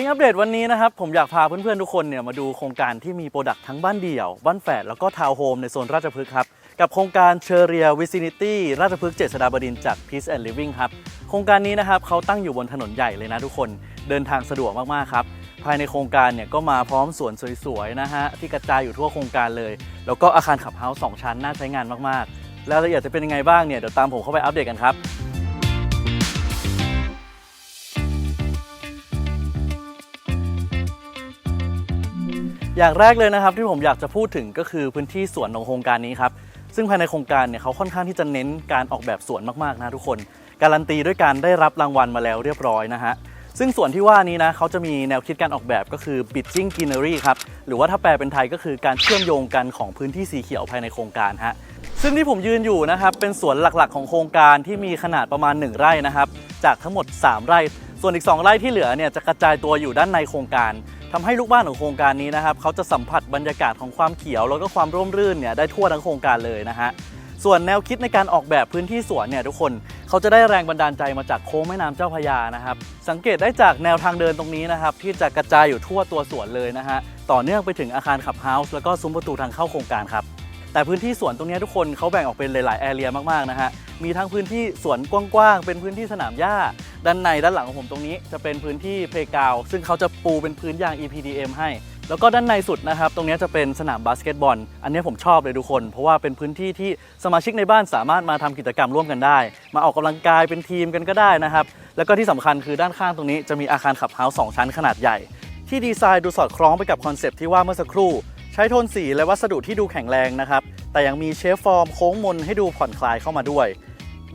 ซิงอัปเดตวันนี้นะครับ ผมอยากพาเพื่อนๆทุกคนเนี่ยมาดูโครงการที่มีโปรดักต์ทั้งบ้านเดี่ยว บ้านแฝดแล้วก็ทาวน์โฮมในโซนราชพฤกษ์ครับ กับโครงการเชอเรียวิซินิตี้ราชพฤกษ์เจษฎาบดินทร์จาก Peace and Living ครับ โครงการนี้นะครับเขาตั้งอยู่บนถนนใหญ่เลยนะทุกคนเดินทางสะดวกมากๆครับภายในโครงการเนี่ยก็มาพร้อมสวนสวยๆนะฮะที่กระจายอยู่ทั่วโครงการเลย แล้วก็อาคารขับเฮาส์สองชั้นน่าใช้งานมากๆ แล้วรายละเอียดจะเป็นยังไงบ้างเนี่ยเดี๋ยวตามผมเข้าไปอัปเดตกันครับ อย่างแรกเลยนะครับที่ผมอยากจะพูดถึงก็คือพื้นที่สวนของโครงการนี้ครับซึ่งภายในโครงการเนี่ยเขาค่อนข้างที่จะเน้นการออกแบบสวนมากๆนะทุกคน การันตีด้วยการได้รับรางวัลมาแล้วเรียบร้อยนะฮะซึ่งส่วนที่ว่านี้นะเขาจะมีแนวคิดการออกแบบก็คือ bridging greenery ครับ หรือว่าถ้าแปลเป็นไทยก็คือการเชื่อมโยงกันของพื้นที่สีเขียวภายในโครงการฮะซึ่งที่ผมยืนอยู่นะครับเป็นสวนหลักๆ ของโครงการที่มีขนาดประมาณ 1 ไร่นะครับจากทั้งหมด 3 ไร่ ส่วนอีก 2 ไร่ที่เหลือเนี่ยจะกระจายตัวอยู่ด้านในโครงการ ทำให้ลูกบ้านของโครงการนี้นะครับเขาจะสัมผัสบรรยากาศของความเขียว แล้วก็ความร่มรื่นเนี่ยได้ทั่วทั้งโครงการเลยนะฮะส่วนแนวคิดในการออกแบบพื้นที่สวนเนี่ยทุกคนเขาจะได้แรงบันดาลใจมาจากโค้งแม่น้ำเจ้าพยานะครับ สังเกตได้จากแนวทางเดินตรงนี้นะครับ ที่จะกระจายอยู่ทั่วตัวสวนเลยนะฮะต่อเนื่องไปถึงอาคารขับเฮาส์แล้วก็ซุ้มประตูทางเข้าโครงการครับ แต่พื้นที่สวนตรงนี้ทุกคนเขาแบ่งออกเป็นหลายๆแอเรียมากๆนะฮะมีทั้งพื้นที่สวนกว้างๆเป็นพื้นที่สนามหญ้า ด้านในด้านหลังของผมตรงนี้จะเป็นพื้นที่เพลกาวซึ่งเขาจะปูเป็นพื้นยาง EPDM ให้แล้วก็ด้านในสุดนะครับ ตรงนี้จะเป็นสนามบาสเกตบอล อันนี้ผมชอบเลยทุกคน เพราะว่าเป็นพื้นที่ที่สมาชิกในบ้านสามารถมาทำกิจกรรมร่วมกันได้ มาออกกำลังกายเป็นทีมกันก็ได้นะครับ แล้วก็ที่สำคัญคือด้านข้างตรงนี้จะมีอาคารขับเฮาส์สองชั้นขนาดใหญ่ ที่ดีไซน์ดูสอดคล้องไปกับคอนเซปต์ที่ว่าเมื่อสักครู่ ช้โทนสีและวัสดุที่ดูแข็งแรงนะครับ แต่ยังมีเชฟฟอร์มโค้งมนให้ดูผ่อนคลายเข้ามาด้วย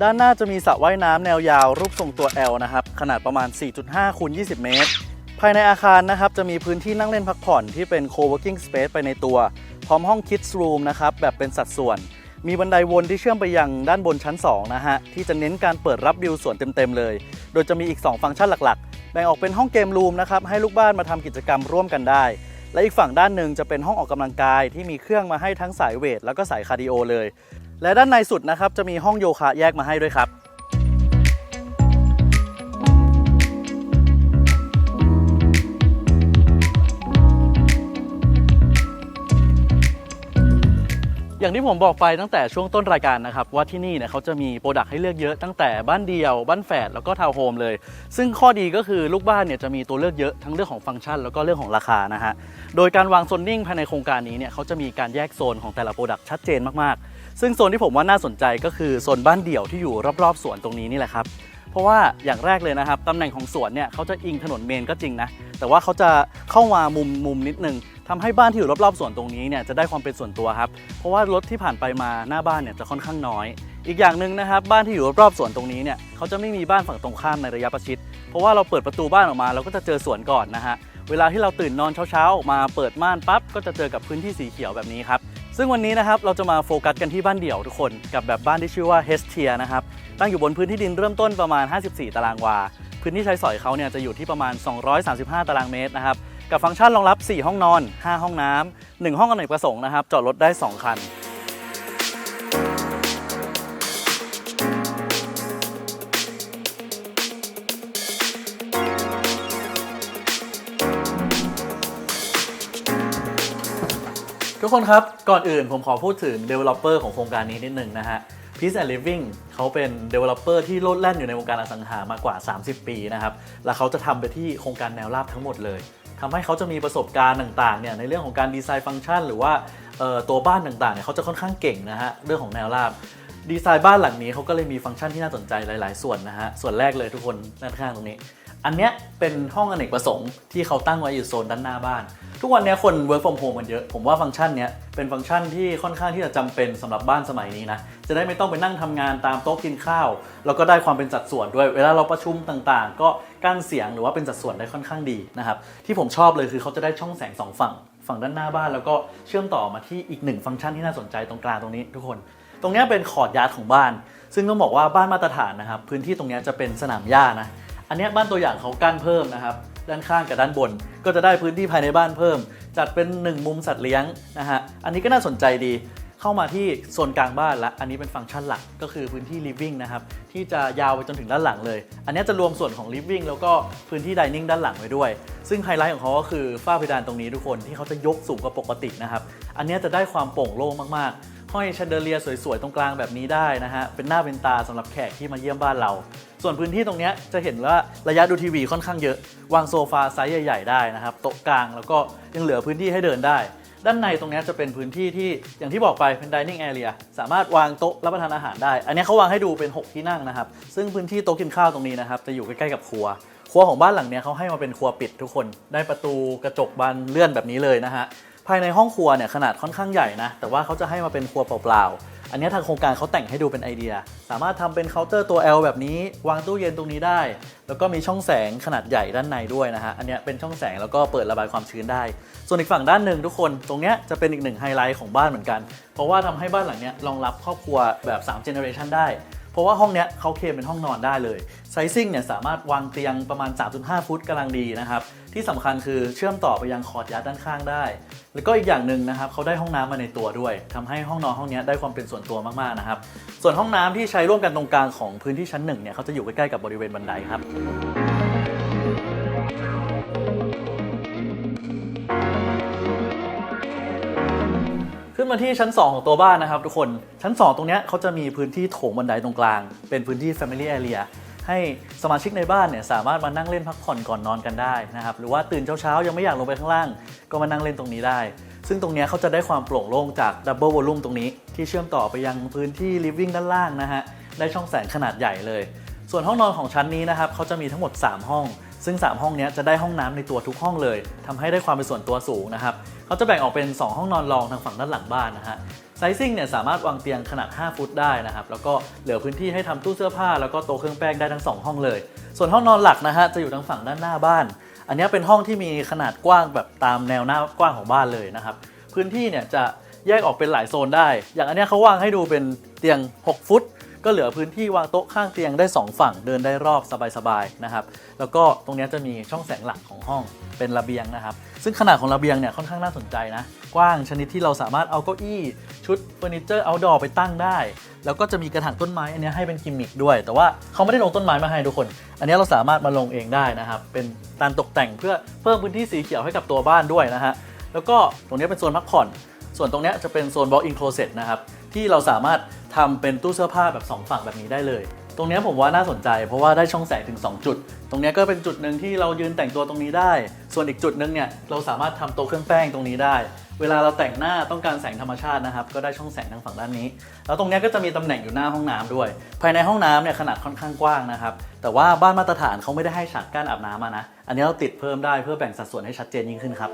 ด้านหน้าจะมีสระว่ายน้ำแนวยาวรูปทรงตัว L นะครับ ขนาดประมาณ 4.5คูณ20 เมตร ภายในอาคารนะครับจะมีพื้นที่นั่งเล่นพักผ่อนที่เป็น co-working space ไปในตัว พร้อมห้อง kids room นะครับ แบบเป็นสัดส่วน มีบันไดวนที่เชื่อมไปยังด้านบนชั้น 2 นะฮะ ที่จะเน้นการเปิดรับวิวสวนเต็มๆเลย โดยจะมีอีก 2 ฟังก์ชันหลักๆ แบ่งออกเป็นห้องเกมรูมนะครับ ให้ลูกบ้านมาทำกิจกรรมร่วมกันได้ และอีกฝั่งด้านหนึ่งจะเป็นห้องออกกำลังกายที่มีเครื่องมาให้ทั้งสายเวทแล้วก็สายคาร์ดิโอเลย และด้านในสุดนะครับจะมีห้องโยคะแยกมาให้ด้วยครับ อย่างที่ผมบอกไปตั้งแต่ช่วงต้นรายการนะครับ ว่าที่นี่เนี่ยเขาจะมีโปรดักต์ให้เลือกเยอะตั้งแต่บ้านเดียว บ้านแฝดแล้วก็ทาวน์โฮมเลย ซึ่งข้อดีก็คือลูกบ้านเนี่ยจะมีตัวเลือกเยอะทั้งเรื่องของฟังก์ชัน แล้วก็เรื่องของราคานะฮะโดยการวางโซนนิ่งภายในโครงการนี้เนี่ยเขาจะมีการแยกโซนของแต่ละโปรดักต์ชัดเจนมากๆ ซึ่งโซนที่ผมว่าน่าสนใจก็คือโซนบ้านเดี่ยวที่อยู่รอบๆสวนตรงนี้นี่แหละครับเพราะว่าอย่างแรกเลยนะครับตำแหน่งของสวนเนี่ยเขาจะอิงถนนเมนก็จริงนะ แต่ว่าเขาจะเข้ามามุมมุมนิดนึง ทำให้บ้านที่อยู่รอบๆสวนตรงนี้เนี่ยจะได้ความเป็นส่วนตัวครับ เพราะว่ารถที่ผ่านไปมาหน้าบ้านเนี่ยจะค่อนข้างน้อย อีกอย่างหนึ่งนะครับบ้านที่อยู่รอบๆสวนตรงนี้เนี่ยเขาจะไม่มีบ้านฝั่งตรงข้ามในระยะประชิด เพราะว่าเราเปิดประตูบ้านออกมาเราก็จะเจอสวนก่อนนะฮะเวลาที่เราตื่นนอนเช้าๆ มาเปิดม่านปั๊บก็จะเจอกับพื้นที่สีเขียวแบบนี้ครับซึ่งวันนี้นะครับเราจะมาโฟกัสกันที่บ้านเดี่ยวทุกคนกับแบบบ้านที่ชื่อว่าเฮสเทียนะครับตั้งอยู่บนพื้นที่ดินเริ่มต้นประมาณ 54 ตารางวา พื้นที่ใช้สอยเขาเนี่ยจะอยู่ที่ประมาณ 235 ตารางเมตรนะครับ กับฟังก์ชันรองรับ 4 ห้องนอน 5 ห้องน้ำ1ห้องอเนกประสงค์นะครับจอดรถได้ 2 คันทุกคนครับ ก่อนอื่นผมขอพูดถึง Developer ของโครงการนี้นิดหนึ่งนะฮะ Peace and Living เขาเป็น Developer ที่โลดแล่นอยู่ในวงการอสังหามากกว่า 30 ปีนะครับ และเขาจะทำไปที่โครงการแนวราบทั้งหมดเลย ทำให้เขาจะมีประสบการณ์ต่างๆเนี่ยในเรื่องของการดีไซน์ฟังก์ชัน หรือว่าตัวบ้านต่างๆเนี่ยเขาจะค่อนข้างเก่งนะฮะเรื่องของแนวราบดีไซน์บ้านหลังนี้เขาก็เลยมีฟังก์ชันที่น่าสนใจหลาย ๆ ส่วนนะฮะส่วนแรกเลยทุกคนด้านข้างตรงนี้ อันเนี้ยเป็นห้องอเนกประสงค์ที่เขาตั้งไว้อยู่โซนด้านหน้าบ้าน ทุกวันนี้คน work from home กันเยอะ ผมว่าฟังก์ชันเนี้ยเป็นฟังก์ชันที่ค่อนข้างที่จะจำเป็นสำหรับบ้านสมัยนี้นะ จะได้ไม่ต้องไปนั่งทำงานตามโต๊ะกินข้าว แล้วก็ได้ความเป็นสัดส่วนด้วย เวลาเราประชุมต่างๆ ก็กั้นเสียงหรือว่าเป็นสัดส่วนได้ค่อนข้างดีนะครับ ที่ผมชอบเลยคือเขาจะได้ช่องแสงสองฝั่ง ฝั่งด้านหน้าบ้าน แล้วก็เชื่อมต่อมาที่อีกหนึ่งฟังก์ชันที่น่าสนใจตรงกลางตรงนี้ ทุกคน ตรงนี้เป็นคอร์ดยาร์ดของบ้าน ซึ่งต้องบอกว่าบ้านมาตรฐานนะครับพื้นที่ตรงนี้จะเป็นสนามหญ้านะ อันนี้บ้านตัวอย่างเขากั้นเพิ่มนะครับ ด้านข้างกับด้านบน ก็จะได้พื้นที่ภายในบ้านเพิ่ม จัดเป็น 1 มุมสัตว์เลี้ยงนะฮะ อันนี้ก็น่าสนใจดี เข้ามาที่โซนกลางบ้านละ อันนี้เป็นฟังก์ชันหลักก็คือพื้นที่ living นะครับ ที่จะยาวไปจนถึงด้านหลังเลย อันนี้จะรวมส่วนของ living แล้วก็พื้นที่ dining ด้านหลังไว้ด้วย ซึ่งไฮไลท์ของเขาก็คือฝ้าเพดานตรงนี้ทุกคนที่เขาจะยกสูงกว่าปกตินะครับ อันนี้จะได้ความโปร่งโล่งมากๆ ห้อยแชนเดอเลียสวยๆ ตรงกลางแบบนี้ได้นะฮะ เป็นหน้าเป็นตาสำหรับแขกที่มาเยี่ยมบ้านเรา ส่วนพื้นที่ตรงนี้จะเห็นว่าระยะดูทีวีค่อนข้างเยอะ วางโซฟาไซส์ใหญ่ ๆ ได้นะครับโต๊ะกลางแล้วก็ยังเหลือพื้นที่ให้เดินได้ด้านในตรงนี้จะเป็นพื้นที่ที่อย่างที่บอกไปเป็น dining area สามารถวางโต๊ะรับประทานอาหารได้ อันนี้เขาวางให้ดูเป็น 6 ที่นั่งนะครับ ซึ่งพื้นที่โต๊ะกินข้าวตรงนี้นะครับ จะอยู่ใกล้ๆกับครัว ครัวของบ้านหลังนี้เขาให้มาเป็นครัวปิดทุกคน ได้ประตูกระจกบานเลื่อนแบบนี้เลยนะฮะ ภายในห้องครัวเนี่ยขนาดค่อนข้างใหญ่นะ แต่ว่าเขาจะให้มาเป็นครัวเปล่าๆ อันนี้ทางโครงการเขาแต่งให้ดูเป็นไอเดีย สามารถทำเป็นเคาน์เตอร์ตัว L แบบนี้ วางตู้เย็นตรงนี้ได้ แล้วก็มีช่องแสงขนาดใหญ่ด้านในด้วยนะฮะ อันนี้เป็นช่องแสงแล้วก็เปิดระบายความชื้นได้ ส่วนอีกฝั่งด้านหนึ่งทุกคน ตรงเนี้ยจะเป็นอีกหนึ่งไฮไลท์ของบ้านเหมือนกัน เพราะว่าทำให้บ้านหลังเนี้ยรองรับครอบครัวแบบ3 generation ได้ เพราะว่าห้องเนี้ยเขาเคลมเป็นห้องนอนได้เลยไซซิ่งเนี่ยสามารถวางเตียงประมาณ 3.5 ฟุตกำลังดีนะครับ ที่สำคัญคือเชื่อมต่อไปยังคอร์ดยาร์ดด้านข้างได้ แล้วก็อีกอย่างหนึ่งนะครับเขาได้ห้องน้ำมาในตัวด้วยทำให้ห้องนอนห้องนี้ได้ความเป็นส่วนตัวมากๆนะครับ ส่วนห้องน้ำที่ใช้ร่วมกันตรงกลางของพื้นที่ชั้นหนึ่งเนี่ยเขาจะอยู่ใกล้ๆกับบริเวณบันไดครับ ขึ้นมาที่ชั้น 2 ของตัวบ้านนะครับทุกคนชั้น 2 ตรงนี้เขาจะมีพื้นที่โถงบันไดตรงกลาง เป็นพื้นที่ Family Area ให้สมาชิกในบ้านเนี่ยสามารถมานั่งเล่นพักผ่อนก่อนนอนกันได้นะครับหรือว่าตื่นเช้าๆยังไม่อยากลงไปข้างล่าง ก็มานั่งเล่นตรงนี้ได้ ซึ่งตรงนี้เขาจะได้ความโปร่งโล่งจากดับเบิลวอลลุ่มตรงนี้ ที่เชื่อมต่อไปยังพื้นที่ Living ด้านล่างนะฮะได้ช่องแสงขนาดใหญ่เลย ส่วนห้องนอนของชั้นนี้นะครับเขาจะมีทั้งหมด 3 ห้อง ซึ่ง 3 ห้องนี้จะได้ห้องน้ำในตัวทุกห้องเลยทำให้ได้ความเป็นส่วนตัวสูงนะครับเขาจะแบ่งออกเป็น 2 ห้องนอนรองทางฝั่งด้านหลังบ้านนะฮะไซซิ่งเนี่ยสามารถวางเตียงขนาด 5 ฟุตได้นะครับ แล้วก็เหลือพื้นที่ให้ทำตู้เสื้อผ้า แล้วก็โต๊ะเครื่องแป้งได้ทั้ง 2 ห้องเลย ส่วนห้องนอนหลักนะฮะจะอยู่ทางฝั่งด้านหน้าบ้าน อันนี้เป็นห้องที่มีขนาดกว้างแบบตามแนวหน้ากว้างของบ้านเลยนะครับ พื้นที่เนี่ยจะแยกออกเป็นหลายโซนได้ อย่างอันนี้เขาวางให้ดูเป็นเตียง 6 ฟุต ก็เหลือพื้นที่วางโต๊ะข้างเตียงได้ 2 ฝั่งเดินได้รอบสบายๆนะครับแล้วก็ตรงนี้จะมีช่องแสงหลักของห้องเป็นระเบียงนะครับซึ่งขนาดของระเบียงเนี่ยค่อนข้างน่าสนใจนะกว้างชนิดที่เราสามารถเอาเก้าอี้ชุดเฟอร์นิเจอร์เอาดอไปตั้งได้ แล้วก็จะมีกระถางต้นไม้อันนี้ให้เป็นกิมมิคด้วย แต่ว่าเขาไม่ได้ลงต้นไม้มาให้ทุกคน อันนี้เราสามารถมาลงเองได้นะครับเป็นการตกแต่งเพื่อเพิ่มพื้นที่สีเขียวให้กับตัวบ้านด้วยนะฮะแล้วก็ตรงนี้เป็นโซนพักผ่อน ส่วนตรงนี้จะเป็นโซน walk-in closet นะครับที่เราสามารถ ทำเป็นตู้เสื้อผ้าแบบ 2 ฝั่งแบบนี้ได้เลย ตรงนี้ผมว่าน่าสนใจ เพราะว่าได้ช่องแสงถึง 2 จุด ตรงนี้ก็เป็นจุดหนึ่งที่เรายืนแต่งตัวตรงนี้ได้ ส่วนอีกจุดหนึ่งเนี่ยเราสามารถทำโต๊ะเครื่องแป้งตรงนี้ได้ เวลาเราแต่งหน้าต้องการแสงธรรมชาตินะครับ ก็ได้ช่องแสงทางฝั่งด้านนี้ แล้วตรงนี้ก็จะมีตำแหน่งอยู่หน้าห้องน้ำด้วย ภายในห้องน้ำเนี่ยขนาดค่อนข้างกว้างนะครับแต่ว่าบ้านมาตรฐานเขาไม่ได้ให้ฉากกั้นอาบน้ำมานะ อันนี้เราติดเพิ่มได้เพื่อแบ่งสัดส่วนให้ชัดเจนยิ่งขึ้นครับ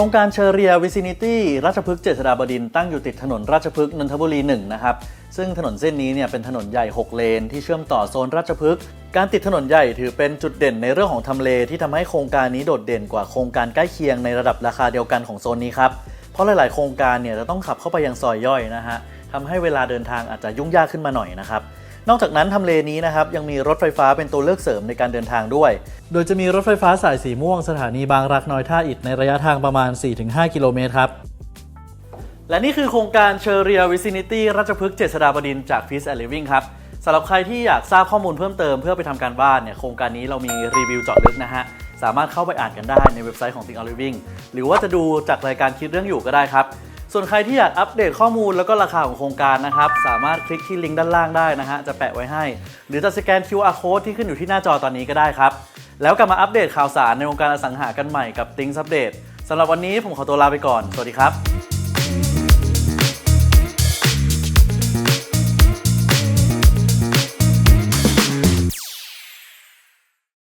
ครงการเชอเรียวิซินิตี้ราชพฤกษ์เจษฎาบดินตั้งอยู่ติดถนนราชพฤกษ์นนทบุรี1นะครับ ซึ่งถนนเส้นนี้เนี่ยเป็นถนนใหญ่ 6 เลน ที่เชื่อมต่อโซนราชพฤกษ์การติดถนนใหญ่ถือเป็นจุดเด่นในเรื่องของทำเลที่ทำให้โครงการนี้โดดเด่นกว่าโครงการใกล้เคียงในระดับราคาเดียวกันของโซนนี้ครับ เพราะหลาย ๆ โครงการเนี่ยจะต้องขับเข้าไปยังซอยย่อยนะฮะทำให้เวลาเดินทางอาจจะยุ่งยากขึ้นมาหน่อยนะครับ นอกจากนั้นทำเลนี้นะครับยังมีรถไฟฟ้าเป็นตัวเลือกเสริมในการเดินทางด้วย โดยจะมีรถไฟฟ้าสายสีม่วงสถานีบางรักน้อยท่าอิฐในระยะทางประมาณ 4-5 กิโลเมตรครับ และนี่คือโครงการเชอเรียวิซินิตี้ราชพฤกษ์เจษฎาบดินจาก Peace and Living ครับสำหรับใครที่อยากทราบข้อมูลเพิ่มเติมเพื่อไปทำการบ้านเนี่ยโครงการนี้เรามีรีวิวเจาะลึกนะฮะสามารถเข้าไปอ่านกันได้ในเว็บไซต์ของ Think on Living หรือว่าจะดูจากรายการคิดเรื่องอยู่ก็ได้ครับ ส่วนใครที่อยากอัปเดตข้อมูลแล้วก็ราคาของโครงการนะครับ สามารถคลิกที่ลิงก์ด้านล่างได้นะฮะจะแปะไว้ให้ หรือจะสแกน QR code ที่ขึ้นอยู่ที่หน้าจอตอนนี้ก็ได้ครับ แล้วกลับมาอัปเดตข่าวสารในวงการอสังหากันใหม่กับ Things Update สำหรับวันนี้ผมขอตัวลาไปก่อน สวัสดีครับ